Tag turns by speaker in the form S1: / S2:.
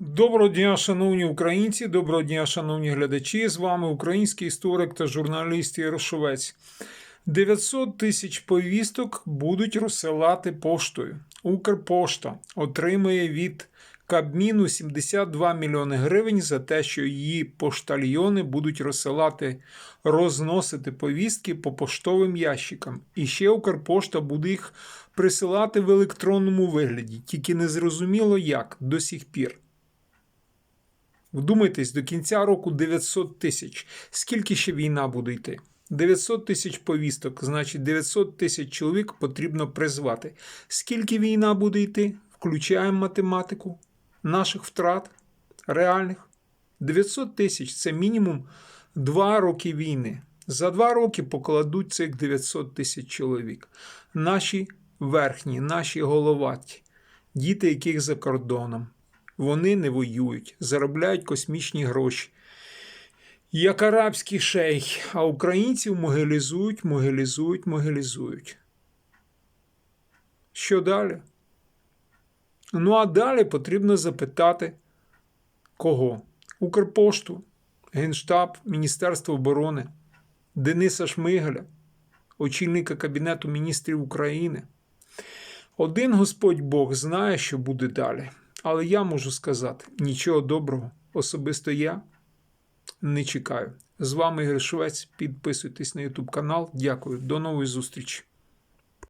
S1: Доброго дня, шановні українці, доброго дня, шановні глядачі. З вами український історик та журналіст Ярошовець. 900 тисяч повісток будуть розсилати поштою. Укрпошта отримає від Кабміну 72 мільйони гривень за те, що її поштальйони будуть розсилати, розносити повістки по поштовим ящикам. І ще Укрпошта буде їх присилати в електронному вигляді, тільки не зрозуміло як до сих пір. Вдумайтесь, до кінця року 900 тисяч. Скільки ще війна буде йти? 900 тисяч повісток, значить 900 тисяч чоловік потрібно призвати. Скільки війна буде йти? Включаємо математику наших втрат реальних. 900 тисяч це мінімум 2 роки війни. За 2 роки покладуть цих 900 тисяч чоловік. Наші верхні, наші головаті, діти, яких за кордоном. Вони не воюють, заробляють космічні гроші. Як арабський шейх, а українців могилізують, могилізують, могилізують. Що далі? Ну, а далі потрібно запитати кого? Укрпошту, Генштаб, Міністерство оборони, Дениса Шмигаля, очільника Кабінету міністрів України. Один Господь Бог знає, що буде далі. Але я можу сказати нічого доброго. Особисто я не чекаю. З вами Ігор Швець. Підписуйтесь на YouTube канал. Дякую. До нової зустрічі.